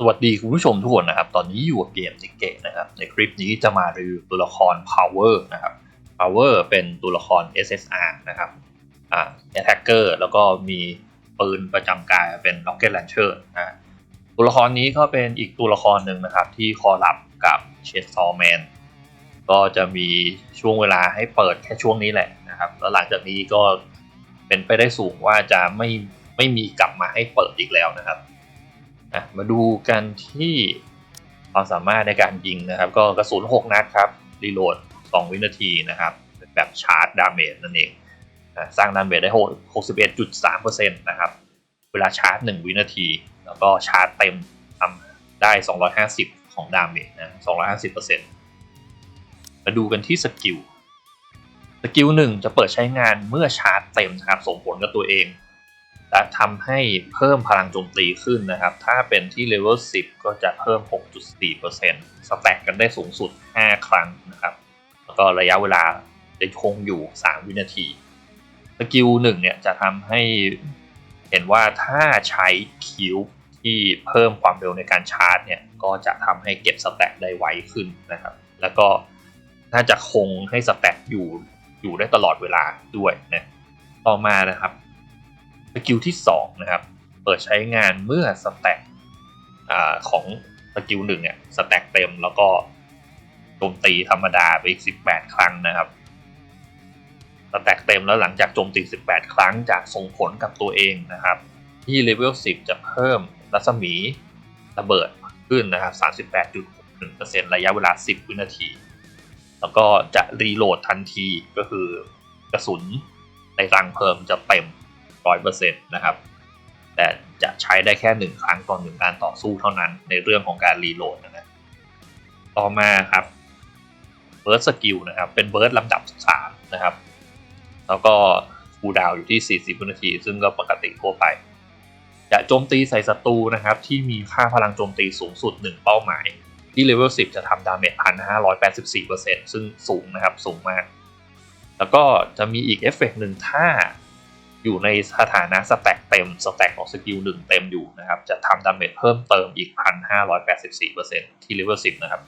สวัสดีคุณผู้ชมทุกคนนะครับ ตอนนี้อยู่กับเกมจิเกะนะครับ ในคลิปนี้จะมารีวิวตัวละคร Power นะครับ Power เป็นตัวละคร SSR นะครับอ่า Attacker แล้วก็มีปืนประจำกายเป็น Rocket Launcher นะตัวละครนี้ก็เป็นอีกตัวละครหนึ่งนะครับ ที่คอลับกับเชสซอแมนก็จะมีช่วงเวลาให้เปิดแค่ช่วงนี้แหละนะครับ แล้วหลังจากนี้ก็เป็นไปได้สูงว่าจะไม่ไม่มีกลับมาให้เปิดอีกแล้วนะครับ อะมาดูกันที่ความสามารถในการยิงนะครับ ก็กระสุน 6 นัดครับ รีโหลด 2 วินาทีนะครับเป็นแบบชาร์จดาเมจนั่นเองอสร้างดาเมจได้ 61.3%นะครับ เวลาชาร์จ 1 วินาที แล้วก็ชาร์จเต็มทำได้ 250 ของดาเมจนะ 250%มาดูกันที่สกิล สกิลหนึ่งจะเปิดใช้งานเมื่อชาร์จเต็มนะครับ ส่งผลกับตัวเอง จะทำให้เพิ่มพลังโจมตีขึ้นนะครับ ถ้าเป็นที่เลเวล 10 ก็จะเพิ่ม 6.4%สแต็กกันได้สูงสุด 5 ครั้งนะครับ แล้วก็ระยะเวลาจะคงอยู่ 3 วินาที สกิล1เนี่ยจะทำให้เห็นว่าถ้าใช้คิวที่เพิ่มความเร็วในการชาร์จเนี่ย ก็จะทำให้เก็บสแต็กได้ไวขึ้นนะครับ แล้วก็น่าจะคงให้สแต็กอยู่อยู่ได้ตลอดเวลาด้วยนะ ต่อมานะครับ กิลที่2นะครับ เปิดใช้งานเมื่อสแต็กอของสกิลหนึ่งเนี่ยสแต็กเต็มแล้วก็โจมตีธรรมดาไปอีก 18 ครั้งนะครับสแต็กเต็มแล้วหลังจากโจมตี 18 ครั้งจะส่งผลกับตัวเองนะครับ ที่เลเวล 10 จะเพิ่มรัศมีระเบิดขึ้นนะครับ 38.1%ระยะเวลา 10 วินาที แล้วก็จะรีโหลดทันทีก็คือกระสุนในรังเพิ่มจะเต็ม ร้อยเปอร์เซ็นต์นะครับแต่จะใช้ได้แค่หนึ่งครั้งต่อหนึ่งการต่อสู้เท่านั้นในเรื่องของการรีโหลดนะต่อมาครับเบิร์ดสกิลนะครับเป็นเบิร์ดลำดับสามนะครับ แล้วก็คูดาวอยู่ที่ 40วินาที ซึ่งก็ปกติทั่วไป จะโจมตีใส่ศัตรูนะครับที่มีค่าพลังโจมตีสูงสุด 1 เป้าหมาย ที่เลเวล 10 จะทำดาเมจ 1,584%ซึ่งสูงนะครับสูงมาก แล้วก็จะมีอีกเอฟเฟกต์หนึ่งถ้า อยู่ในสถานะสแต็กเต็มสแต็กของสกิลหนึ่งเต็มอยู่นะครับ จะทำดาเมจเพิ่มเติมอีก 1,584%ที่เลเวล10 นะครับ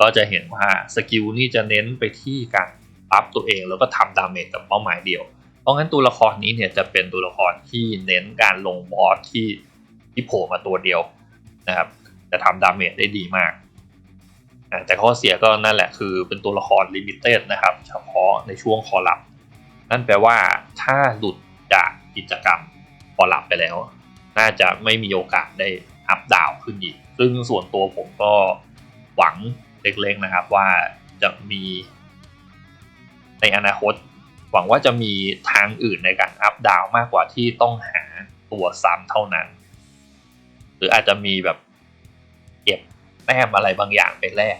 ก็จะเห็นว่าสกิลนี่จะเน้นไปที่การอัพตัวเองแล้วก็ทำดาเมจกับเป้าหมายเดียว เพราะงั้นตัวละครนี้เนี่ยจะเป็นตัวละครที่เน้นการลงบอสที่ที่โผล่มาตัวเดียวนะครับ จะทำดาเมจได้ดีมากแต่ข้อเสียก็นั่นแหละคือเป็นตัวละครลิมิเต็ดนะครับ เฉพาะในช่วงคอลับ นั่นแปลว่าถ้าหลุดจากกิจกรรมพอหลับไปแล้ว น่าจะไม่มีโอกาสได้อัพดาวขึ้นอีก ซึ่งส่วนตัวผมก็หวังเล็กๆนะครับว่าจะมีในอนาคต หวังว่าจะมีทางอื่นในการอัพดาวมากกว่าที่ต้องหาตัวซ้ำเท่านั้น หรืออาจจะมีแบบเก็บแต้มอะไรบางอย่างไปแลก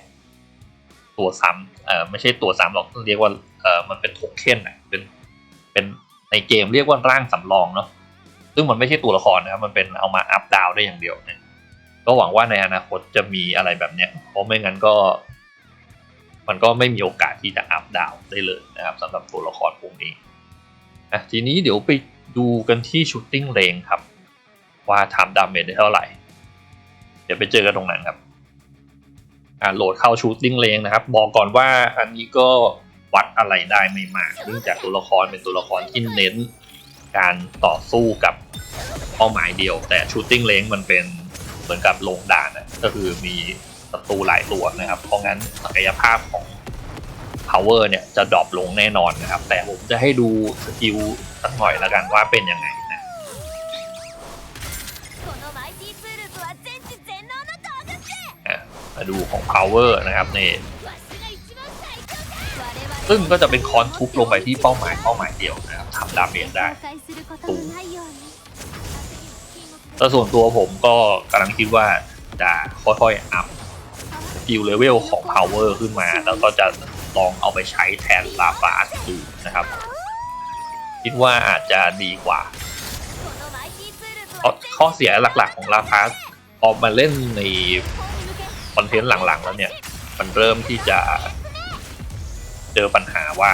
ตัวซ้ำเอ่อไม่ใช่ตัวซ้ำหรอกเรียกว่าเอ่อมันเป็นโทเค็นอะเป็นเป็น ในเกมเรียกว่าร่างสำรองเนาะซึ่งมันไม่ใช่ตัวละครนะครับมันเป็นเอามาอัพดาวได้อย่างเดียวเนี่ยก็หวังว่าในอนาคตจะมีอะไรแบบเนี้ยเพราะไม่งั้นก็ มันก็ไม่มีโอกาสที่จะอัพดาวได้เลยนะครับสำหรับตัวละครพวกนี้อะทีนี้เดี๋ยวไปดูกันที่ชูตติ้งเลงครับ ว่าทำดาเมจได้เท่าไหร่ เดี๋ยวไปเจอกันตรงนั้นครับอ่าโหลดเข้าชูตติ้งเลงนะครับ บอกก่อนว่าอันนี้ก็ วัดอะไรได้ไม่มากเนื่องจากตัวละครเป็นตัวละครที่เน้นการต่อสู้กับเป้าหมายเดียว แต่ชูตติ้งเลงมันเป็นเหมือนกับลงด่านนะก็คือมีศัตรูหลายตัวนะครับ เพราะงั้นศักยภาพของ power เนี่ยจะดรอปลงแน่นอนนะครับ แต่ผมจะให้ดูสกิลสักหน่อยละกันว่าเป็นยังไงนะมาดูของ power นะครับเนี่ ซึ่งก็จะเป็นคอนทุบลงไปที่เป้าหมายเป้าหมายเดียวนะครับทำดาเมจได้ตูแต่ส่วนตัวผมก็กำลังคิดว่าจะค่อยๆอัพฟิลเลเวลของพาวเวอร์ขึ้นมา แล้วก็จะลองเอาไปใช้แทนลาฟาสดูนะครับ คิดว่าอาจจะดีกว่าข้อเสียหลักๆของลาฟาสออกมาเล่นในคอนเทนต์หลังๆแล้วเนี่ย มันเริ่มที่จะ เจอปัญหาว่า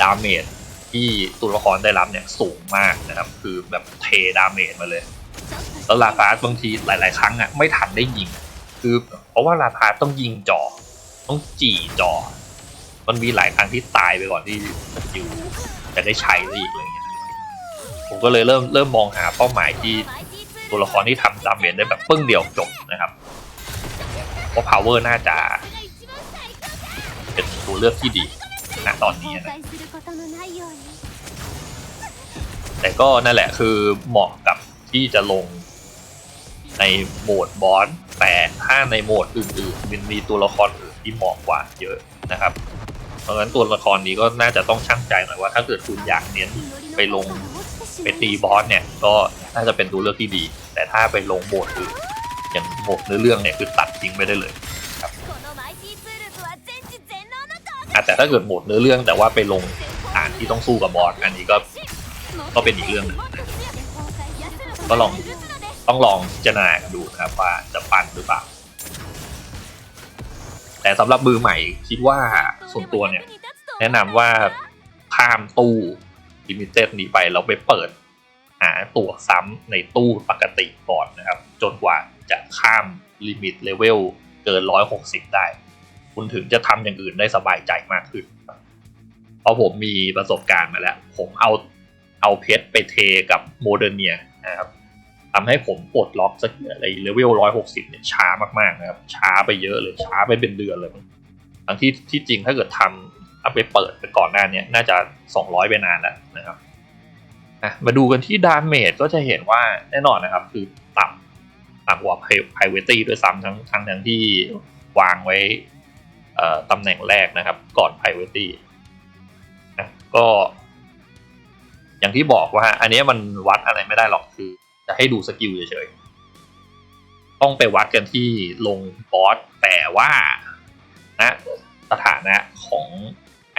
ดาเมจที่ตัวละครได้รับเนี่ยสูงมากนะครับ คือแบบเทดาเมจมาเลย แล้วลาพาสบางทีหลาย ๆ ครั้งอะไม่ทันได้ยิง คือเพราะว่าลาพาสต้องยิงจอต้องจี่จอ มันมีหลายครั้งที่ตายไปก่อนที่อยู่จะได้ใช้ได้อีกเลยผมก็เลยเริ่มเริ่มมองหาเป้าหมายที่ตัวละครที่ทำดาเมจได้แบบปึ้งเดียวจบนะครับเพราะพาวเวอร์น่าจะ ตัเลือกที่ดีณตอนนี้นะแต่ก็นั่นแหละคือเหมาะกับที่จะลงในโหมดบอสแต่ถ้าในโหมดอื่นๆมันมีตัวละครอื่นที่เหมาะกว่าเยอะนะครับ เพราะงั้นตัวละครนี้ก็น่าจะต้องช่างใจหน่อยว่า ถ้าเกิดคุณอยากเน้นไปลงไปตีบอสเนี่ยก็น่าจะเป็นตัวเลือกที่ดี แต่ถ้าไปลงโหมดอื่นอย่างโหมดเนื้อเรื่องเนี่ยคือตัดทิ้งไปได้เลย แต่ถ้าเกิดหมดเนื้อเรื่องแต่ว่าไปลงฐานที่ต้องสู้กับบอสอันนี้ก็ก็เป็นอีกเรื่องหนึ่งก็ลองต้องลองพิจารณากันดูนะครับว่าจะปั่นหรือเปล่า แต่สำหรับมือใหม่คิดว่าส่วนตัวเนี่ย แนะนำว่าข้ามตู้ลิมิเต็ดนี้ไปเราไปเปิดหาตั๋วซ้ำในตู้ปกติก่อนนะครับ จนกว่าจะข้ามลิมิตเลเวลเกิน 160 ได้ คุณถึงจะทำอย่างอื่นได้สบายใจมากขึ้นเพราะผมมีประสบการณ์มาแล้ว ผมเอาเอาเพชรไปเทกับโมเดอร์เนียนะครับทำให้ผมปลดล็อกสักอะไรเลเวล160เนี่ยช้ามากๆนะครับ ช้าไปเยอะเลยช้าไปเป็นเดือนเลยทั้งที่ที่จริงถ้าเกิดทำเอาไปเปิดไปก่อนหน้านี้น่าจะ200ไปนานแล้วนะครับมาดูกันที่ดาเมจก็จะเห็นว่าแน่นอนนะครับ คือต่ำต่ำกว่าไพเวตี้ด้วยซ้ำทั้งทั้งทั้งที่วางไว้ ตำแหน่งแรกนะครับ ก่อนไพรเวตี้นะก็ อย่างที่บอกว่า อันนี้มันวัดอะไรไม่ได้หรอกคือ จะให้ดูสกิลเฉยๆ ต้องไปวัดกันที่ลงบอสแต่ว่านะสถานะของ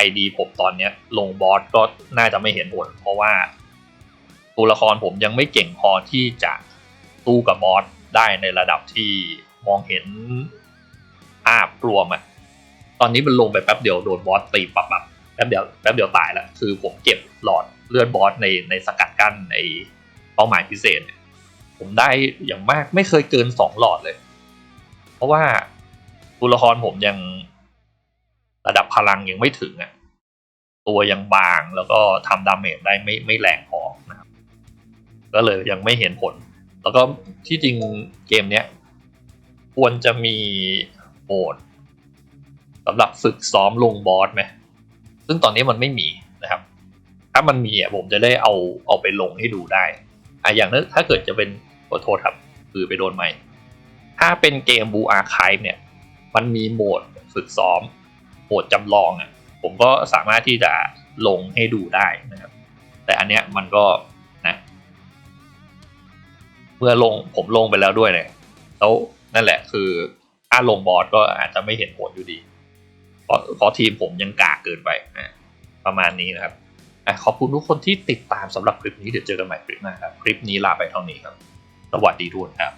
ID ผมตอนนี้ลงบอสก็น่าจะไม่เห็นผลเพราะว่าตัวละครผมยังไม่เก่งพอที่จะสู้กับบอสได้ในระดับที่มองเห็นภาพรวมอะ ตอนนี้มันลงไปแป๊บเดียวโดนบอสตีปับปับแป๊บเดียวแป๊บเดียวตายแล้วคือผมเก็บหลอดเลือดบอสในในสกัดกั้นในเป้าหมายพิเศษเนี่ยผมได้อย่างมากไม่เคยเกินสองหลอดเลย เพราะว่าตัวละครผมยังระดับพลังยังไม่ถึงอะตัวยังบางแล้วก็ทำดาเมจได้ไม่ไม่แรงพอนะครับ ก็เลยยังไม่เห็นผล แล้วก็ที่จริงเกมเนี้ยควรจะมีโหมด สำหรับฝึกซ้อมลงบอสไหมซึ่งตอนนี้มันไม่มีนะครับ ถ้ามันมีอะผมจะได้เอาเอาไปลงให้ดูได้อะอย่างนั้นถ้าเกิดจะเป็นขอโทษครับคือไปโดนไหมถ้าเป็นเกมบูอาร์คายเนี่ย มันมีโหมดฝึกซ้อมโหมดจำลองอะผมก็สามารถที่จะลงให้ดูได้นะครับ แต่อันเนี้ยมันก็นะเมื่อลงผมลงไปแล้วด้วยเนี่ยแล้วนั่นแหละคือถ้าลงบอสก็อาจจะไม่เห็นผลอยู่ดี เพราะทีมผมยังกากเกินไปนะประมาณนี้นะครับอะขอบคุณทุกคนที่ติดตามสำหรับคลิปนี้เดี๋ยวเจอกันใหม่คลิปหน้าครับ คลิปนี้ลาไปเท่านี้ครับ สวัสดีทุกคนครับ